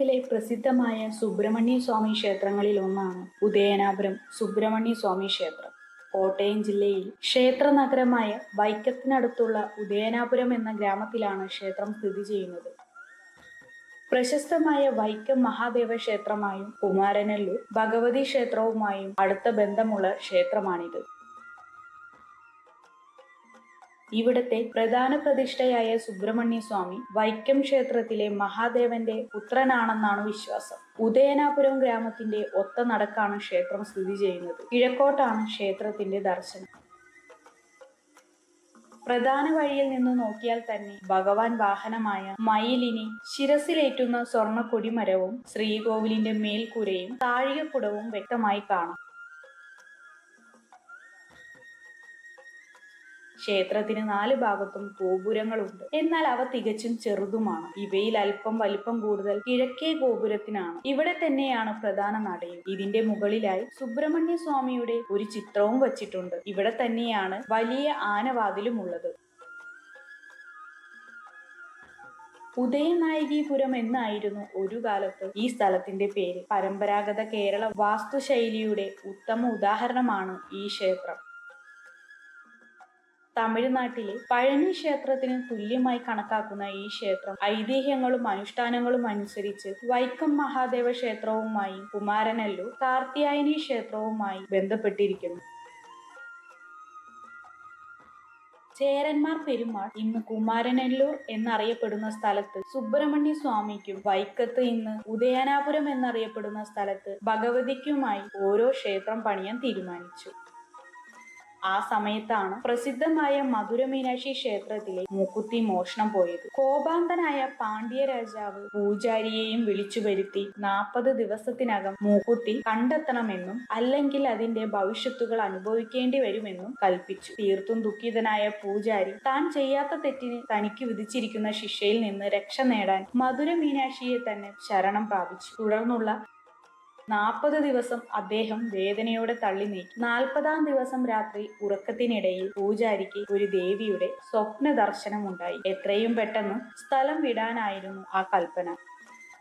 കേരളത്തിലെ പ്രസിദ്ധമായ സുബ്രഹ്മണ്യ സ്വാമി ക്ഷേത്രങ്ങളിൽ ഒന്നാണ് ഉദയനാപുരം സുബ്രഹ്മണ്യ സ്വാമി ക്ഷേത്രം. കോട്ടയം ജില്ലയിൽ ക്ഷേത്ര നഗരമായ വൈക്കത്തിനടുത്തുള്ള ഉദയനാപുരം എന്ന ഗ്രാമത്തിലാണ് ക്ഷേത്രം സ്ഥിതി ചെയ്യുന്നത്. പ്രശസ്തമായ വൈക്കം മഹാദേവ ക്ഷേത്രമായും കുമാരനല്ലൂർ ഭഗവതി ക്ഷേത്രവുമായും അടുത്ത ബന്ധമുള്ള ക്ഷേത്രമാണിത്. ഇവിടത്തെ പ്രധാന പ്രതിഷ്ഠയായ സുബ്രഹ്മണ്യ സ്വാമി വൈക്കം ക്ഷേത്രത്തിലെ മഹാദേവന്റെ പുത്രനാണെന്നാണ് വിശ്വാസം. ഉദയനാപുരം ഗ്രാമത്തിന്റെ ഒത്ത നടക്കാണ് ക്ഷേത്രം സ്ഥിതി ചെയ്യുന്നത്. കിഴക്കോട്ടാണ് ക്ഷേത്രത്തിന്റെ ദർശനം. പ്രധാന വഴിയിൽ നിന്ന് നോക്കിയാൽ തന്നെ ഭഗവാൻ വാഹനമായ മയിലിനെ ശിരസിലേറ്റുന്ന സ്വർണ കൊടിമരവും ശ്രീകോവിലിന്റെ മേൽക്കൂരയും താഴികക്കുടവും വ്യക്തമായി കാണാം. ക്ഷേത്രത്തിന് നാല് ഭാഗത്തും ഗോപുരങ്ങളുണ്ട്. എന്നാൽ അവ തികച്ചും ചെറുതുമാണ്. ഇവയിൽ അല്പം വലിപ്പം കൂടുതൽ കിഴക്കേ ഗോപുരത്തിനാണ്. ഇവിടെ തന്നെയാണ് പ്രധാന നടയും. ഇതിന്റെ മുകളിലായി സുബ്രഹ്മണ്യ സ്വാമിയുടെ ഒരു ചിത്രവും വച്ചിട്ടുണ്ട്. ഇവിടെ തന്നെയാണ് വലിയ ആനവാതിലും ഉള്ളത് ഉദയനായകീപുരം എന്നായിരുന്നു ഒരു കാലത്ത് ഈ സ്ഥലത്തിന്റെ പേര്. പരമ്പരാഗത കേരള വാസ്തുശൈലിയുടെ ഉത്തമ ഉദാഹരണമാണ് ഈ ക്ഷേത്രം. തമിഴ്നാട്ടിലെ പഴനി ക്ഷേത്രത്തിന് തുല്യമായി കണക്കാക്കുന്ന ഈ ക്ഷേത്രം ഐതിഹ്യങ്ങളും അനുഷ്ഠാനങ്ങളും അനുസരിച്ച് വൈക്കം മഹാദേവ ക്ഷേത്രവുമായി കുമാരനല്ലൂർ കാർത്തിയായനി ക്ഷേത്രവുമായി ബന്ധപ്പെട്ടിരിക്കുന്നു. ചേരന്മാർ പെരുമാൾ ഇന്ന് കുമാരനെല്ലൂർ എന്നറിയപ്പെടുന്ന സ്ഥലത്ത് സുബ്രഹ്മണ്യ സ്വാമിക്കും വൈക്കത്ത് ഇന്ന് ഉദയനാപുരം എന്നറിയപ്പെടുന്ന സ്ഥലത്ത് ഭഗവതിക്കുമായി ഓരോ ക്ഷേത്രം പണിയാൻ തീരുമാനിച്ചു. ആ സമയത്താണ് പ്രസിദ്ധമായ മധുര മീനാക്ഷി ക്ഷേത്രത്തിലെ മൂക്കുത്തി മോഷണം പോയത്. കോപാന്തനായ പാണ്ഡ്യ രാജാവ് പൂജാരിയെയും വിളിച്ചു വരുത്തി നാൽപ്പത് ദിവസത്തിനകം മൂക്കുത്തി കണ്ടെത്തണമെന്നും അല്ലെങ്കിൽ അതിന്റെ ഭവിഷ്യത്തുകൾ അനുഭവിക്കേണ്ടി വരുമെന്നും കൽപ്പിച്ചു. തീർത്തും ദുഃഖിതനായ പൂജാരി താൻ ചെയ്യാത്ത തെറ്റിന് തനിക്ക് വിധിച്ചിരിക്കുന്ന ശിക്ഷയിൽ നിന്ന് രക്ഷ നേടാൻ മധുര മീനാക്ഷിയെ തന്നെ ശരണം പ്രാപിച്ചു. തുടർന്നുള്ള നാൽപ്പത് ദിവസം അദ്ദേഹം വേദനയോടെ തള്ളി നീക്കി. നാൽപ്പതാം ദിവസം രാത്രി ഉറക്കത്തിനിടയിൽ പൂജാരിക്ക് ഒരു ദേവിയുടെ സ്വപ്ന ദർശനമുണ്ടായി എത്രയും പെട്ടെന്ന് സ്ഥലം വിടാനായിരുന്നു ആ കൽപ്പന.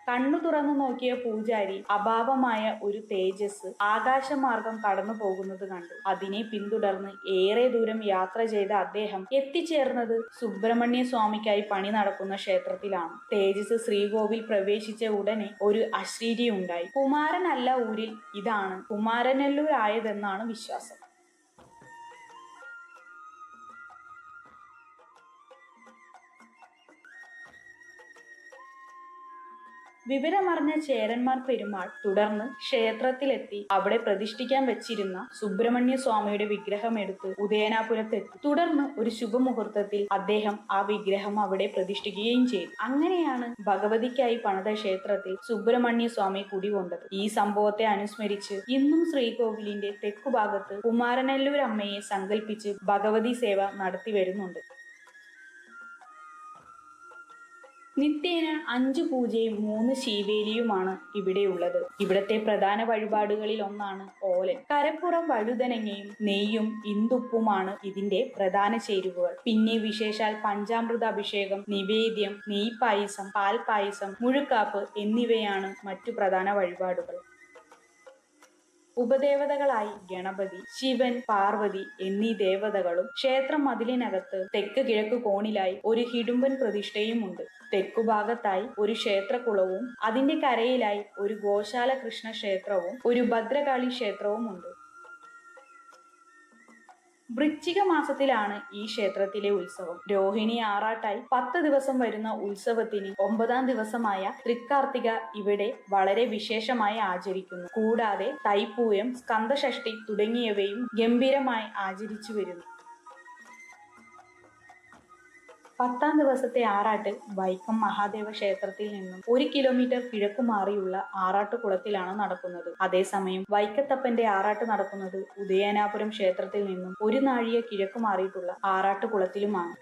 കണ്ണു തുറന്നു നോക്കിയ പൂജാരി അഭാവമായ ഒരു തേജസ് ആകാശമാർഗം കടന്നു പോകുന്നത് കണ്ടു. അതിനെ പിന്തുടർന്ന് ഏറെ ദൂരം യാത്ര ചെയ്ത അദ്ദേഹം എത്തിച്ചേർന്നത് സുബ്രഹ്മണ്യ സ്വാമിക്കായി പണി നടക്കുന്ന ക്ഷേത്രത്തിലാണ്. തേജസ് ശ്രീകോവിൽ പ്രവേശിച്ച ഉടനെ ഒരു അശ്രീരി ഉണ്ടായി. കുമാരനല്ല ഊരിൽ ഇതാണ് കുമാരനല്ലൂരായതെന്നാണ് വിശ്വാസം. വിവരമറിഞ്ഞ ചേരന്മാർ പെരുമാൾ തുടർന്ന് ക്ഷേത്രത്തിലെത്തി അവിടെ പ്രതിഷ്ഠിക്കാൻ വെച്ചിരുന്ന സുബ്രഹ്മണ്യ സ്വാമിയുടെ വിഗ്രഹം എടുത്ത് ഉദയനാപുരത്തെത്തി. തുടർന്ന് ഒരു ശുഭമുഹൂർത്തത്തിൽ അദ്ദേഹം ആ വിഗ്രഹം അവിടെ പ്രതിഷ്ഠിക്കുകയും ചെയ്തു. അങ്ങനെയാണ് ഭഗവതിക്കായി പണിത ക്ഷേത്രത്തിൽ സുബ്രഹ്മണ്യ സ്വാമി കുടികൊണ്ടത് ഈ സംഭവത്തെ അനുസ്മരിച്ച് ഇന്നും ശ്രീകോവിലിന്റെ തെക്കുഭാഗത്ത് കുമാരനല്ലൂർ അമ്മയെ സങ്കല്പിച്ച് ഭഗവതി സേവ നടത്തി വരുന്നുണ്ട്. നിത്യേന അഞ്ച് പൂജയും മൂന്ന് ശീവേലിയുമാണ് ഇവിടെയുള്ളത് ഇവിടത്തെ പ്രധാന വഴിപാടുകളിൽ ഒന്നാണ് ഓലൻ. കരപ്പുറം വഴുതനങ്ങയും നെയ്യും ഇന്ദുപ്പുമാണ് ഇതിന്റെ പ്രധാന ചേരുവകൾ. പിന്നെ വിശേഷാൽ പഞ്ചാമൃത അഭിഷേകം നിവേദ്യം നെയ്പായസം പാൽപായസം പാൽ പായസം മുഴുക്കാപ്പ് എന്നിവയാണ് മറ്റു പ്രധാന വഴിപാടുകൾ. ഉപദേവതകളായി ഗണപതി ശിവൻ പാർവതി എന്നീ ദേവതകളും ക്ഷേത്രം മതിലിനകത്ത് തെക്ക് കിഴക്ക് കോണിലായി ഒരു ഹിഡുമ്പൻ പ്രതിഷ്ഠയുമുണ്ട്. തെക്കുഭാഗത്തായി ഒരു ക്ഷേത്രകുളവും അതിന്റെ കരയിലായി ഒരു ഗോശാല കൃഷ്ണ ക്ഷേത്രവും ഒരു ഭദ്രകാളി ക്ഷേത്രവും ഉണ്ട് വൃശ്ചിക മാസത്തിലാണ് ഈ ക്ഷേത്രത്തിലെ ഉത്സവം. രോഹിണി ആറാട്ടായി പത്ത് ദിവസം വരുന്ന ഉത്സവത്തിന് ഒമ്പതാം ദിവസമായ തൃക്കാർത്തിക ഇവിടെ വളരെ വിശേഷമായി ആചരിക്കുന്നു. കൂടാതെ തൈപ്പൂയം സ്കന്ദഷഷ്ടി തുടങ്ങിയവയും ഗംഭീരമായി ആചരിച്ചു വരുന്നു. പത്താം ദിവസത്തെ ആറാട്ട് വൈക്കം മഹാദേവ ക്ഷേത്രത്തിൽ നിന്നും ഒരു കിലോമീറ്റർ കിഴക്കു മാറിയുള്ള ആറാട്ടുകുളത്തിലാണ് നടക്കുന്നത്. അതേസമയം വൈക്കത്തപ്പന്റെ ആറാട്ട് നടക്കുന്നത് ഉദയനാപുരം ക്ഷേത്രത്തിൽ നിന്നും ഒരു നാഴിക കിഴക്കു മാറിയിട്ടുള്ള ആറാട്ടുകുളത്തിലുമാണ്.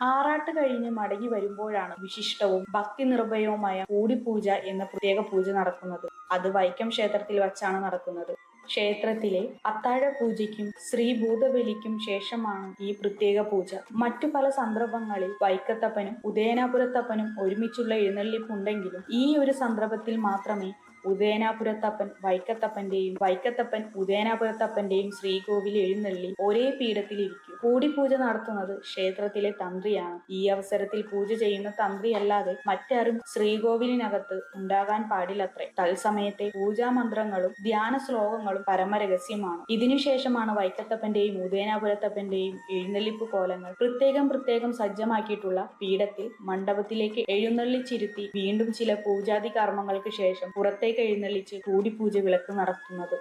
ആറാട്ട് കഴിഞ്ഞ് മടങ്ങി വരുമ്പോഴാണ് വിശിഷ്ടവും ഭക്തി നിർഭയവുമായ കൂടിപ്പൂജ എന്ന പ്രത്യേക പൂജ നടക്കുന്നത്. അത് വൈക്കം ക്ഷേത്രത്തിൽ വച്ചാണ് നടക്കുന്നത്. ക്ഷേത്രത്തിലെ അത്താഴ പൂജയ്ക്കും ശ്രീ ഭൂതബലിക്കും ശേഷമാണ് ഈ പ്രത്യേക പൂജ. മറ്റു പല സന്ദർഭങ്ങളിൽ വൈക്കത്തപ്പനും ഉദയനാപുരത്തപ്പനും ഒരുമിച്ചുള്ള എഴുന്നള്ളിപ്പ് ഉണ്ടെങ്കിലും ഈ ഒരു സന്ദർഭത്തിൽ മാത്രമേ ഉദയനാപുരത്തപ്പൻ വൈക്കത്തപ്പന്റെയും വൈക്കത്തപ്പൻ ഉദയനാപുരത്തപ്പന്റെയും ശ്രീകോവിൽ എഴുന്നള്ളി ഒരേ പീഠത്തിലിരിക്കും. കൂടിപ്പൂജ നടത്തുന്നത് ക്ഷേത്രത്തിലെ തന്ത്രിയാണ്. ഈ അവസരത്തിൽ പൂജ ചെയ്യുന്ന തന്ത്രിയല്ലാതെ മറ്റാരും ശ്രീകോവിലിനകത്ത് ഉണ്ടാകാൻ പാടില്ലത്രേ. തത്സമയത്തെ പൂജാമന്ത്രങ്ങളും ധ്യാന ശ്ലോകങ്ങളും പരമരഹസ്യമാണ്. ഇതിനുശേഷമാണ് വൈക്കത്തപ്പന്റെയും ഉദയനാപുരത്തപ്പന്റെയും എഴുന്നള്ളിപ്പ് കോലങ്ങൾ പ്രത്യേകം പ്രത്യേകം സജ്ജമാക്കിയിട്ടുള്ള പീഠത്തിൽ മണ്ഡപത്തിലേക്ക് എഴുന്നള്ളിച്ചിരുത്തി വീണ്ടും ചില പൂജാതി കർമ്മങ്ങൾക്ക് ശേഷം പുറത്തേക്ക് എഴുന്നള്ളിച്ച് കൂടിപ്പൂജ വിളക്ക് നടത്തുന്നത്.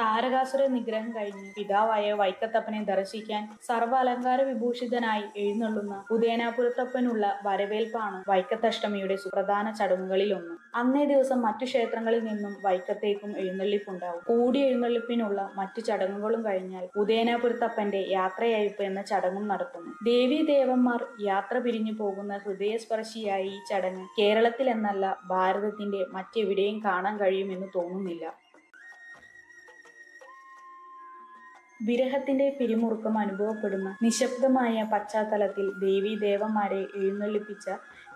താരകാസുര നിഗ്രഹം കഴിഞ്ഞ് പിതാവായ വൈക്കത്തപ്പനെ ദർശിക്കാൻ സർവ അലങ്കാര വിഭൂഷിതനായി എഴുന്നള്ളുന്ന ഉദയനാപുരത്തപ്പനുള്ള വരവേൽപ്പാണ് വൈക്കത്തഷ്ടമിയുടെ സുപ്രധാന ചടങ്ങുകളിലൊന്ന്. അന്നേ ദിവസം മറ്റു ക്ഷേത്രങ്ങളിൽ നിന്നും വൈക്കത്തേക്കും എഴുന്നള്ളിപ്പുണ്ടാവും. കൂടി എഴുന്നള്ളിപ്പിനുള്ള മറ്റു ചടങ്ങുകളും കഴിഞ്ഞാൽ ഉദയനാപുരത്തപ്പന്റെ യാത്രയയപ്പ് എന്ന ചടങ്ങും നടത്തുന്നു. ദേവീ ദേവന്മാർ യാത്ര പിരിഞ്ഞു പോകുന്ന ഹൃദയസ്പർശിയായ ഈ ചടങ്ങ് കേരളത്തിലെന്നല്ല ഭാരതത്തിന്റെ മറ്റെവിടെയും കാണാൻ കഴിയുമെന്ന് തോന്നുന്നില്ല. വിരഹത്തിന്റെ പിരിമുറുക്കം അനുഭവപ്പെടുന്ന നിശബ്ദമായ പശ്ചാത്തലത്തിൽ ദേവീ ദേവന്മാരെ എഴുന്നള്ളിപ്പിച്ച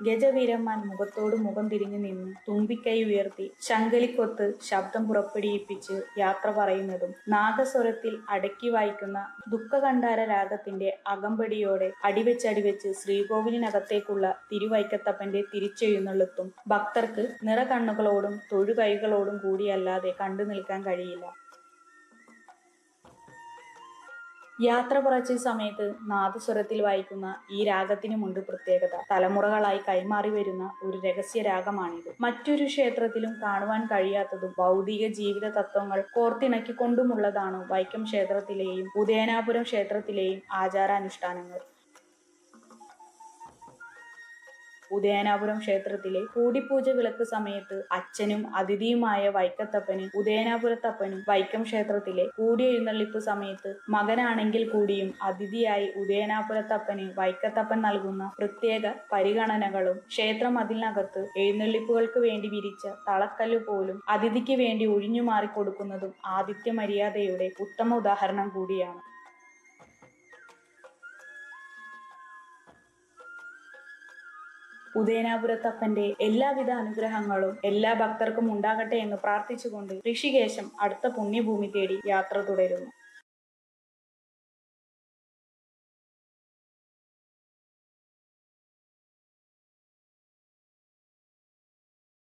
ഗജവീരന്മാൻ മുഖത്തോട് മുഖം തിരിഞ്ഞു നിന്ന് തുമ്പിക്കൈ ഉയർത്തി ശങ്കലിക്കൊത്ത് ശബ്ദം പുറപ്പെടുവിപ്പിച്ച് യാത്ര പറയുന്നതും നാഗസ്വരത്തിൽ അടക്കി വായിക്കുന്ന ദുഃഖകണ്ഠാര രാഗത്തിന്റെ അകമ്പടിയോടെ അടിവെച്ചടിവെച്ച് ശ്രീകോവിലിനകത്തേക്കുള്ള തിരുവൈക്കത്തപ്പന്റെ തിരിച്ചെഴുന്നള്ളത്തും ഭക്തർക്ക് നിറകണ്ണുകളോടും തൊഴുകൈകളോടും കൂടിയല്ലാതെ കണ്ടു നിൽക്കാൻ കഴിയില്ല. യാത്ര കുറച്ച സമയത്ത് നാദസ്വരത്തിൽ വായിക്കുന്ന ഈ രാഗത്തിനുമുണ്ട് പ്രത്യേകത. തലമുറകളായി കൈമാറി വരുന്ന ഒരു രഹസ്യ രാഗമാണിത്. മറ്റൊരു ക്ഷേത്രത്തിലും കാണുവാൻ കഴിയാത്തതും ഭൗതിക ജീവിത തത്വങ്ങൾ കോർത്തിണക്കിക്കൊണ്ടുമുള്ളതാണ് വൈക്കം ക്ഷേത്രത്തിലെയും ഉദയനാപുരം ക്ഷേത്രത്തിലെയും ആചാരാനുഷ്ഠാനങ്ങൾ. ഉദയനാപുരം ക്ഷേത്രത്തിലെ കൂടിപ്പൂജ വിളക്ക് സമയത്ത് അച്ഛനും അതിഥിയുമായ വൈക്കത്തപ്പന് ഉദയനാപുരത്തപ്പനും വൈക്കം ക്ഷേത്രത്തിലെ കൂടിയെഴുന്നള്ളിപ്പ് സമയത്ത് മകനാണെങ്കിൽ കൂടിയും അതിഥിയായി ഉദയനാപുരത്തപ്പന് വൈക്കത്തപ്പൻ നൽകുന്ന പ്രത്യേക പരിഗണനകളും ക്ഷേത്രം മതിലിനകത്ത് എഴുന്നള്ളിപ്പുകൾക്ക് വേണ്ടി വിരിച്ച തളക്കല്ല് പോലും അതിഥിക്ക് വേണ്ടി ഒഴിഞ്ഞു മാറിക്കൊടുക്കുന്നതും ആദിത്യ മര്യാദയുടെ ഉത്തമ ഉദാഹരണം കൂടിയാണ്. ഉദയനാപുരത്തപ്പന്റെ എല്ലാവിധ അനുഗ്രഹങ്ങളും എല്ലാ ഭക്തർക്കും ഉണ്ടാകട്ടെ എന്ന് പ്രാർത്ഥിച്ചുകൊണ്ട് ഋഷികേശം അടുത്ത പുണ്യഭൂമി തേടി യാത്ര തുടരുന്നു.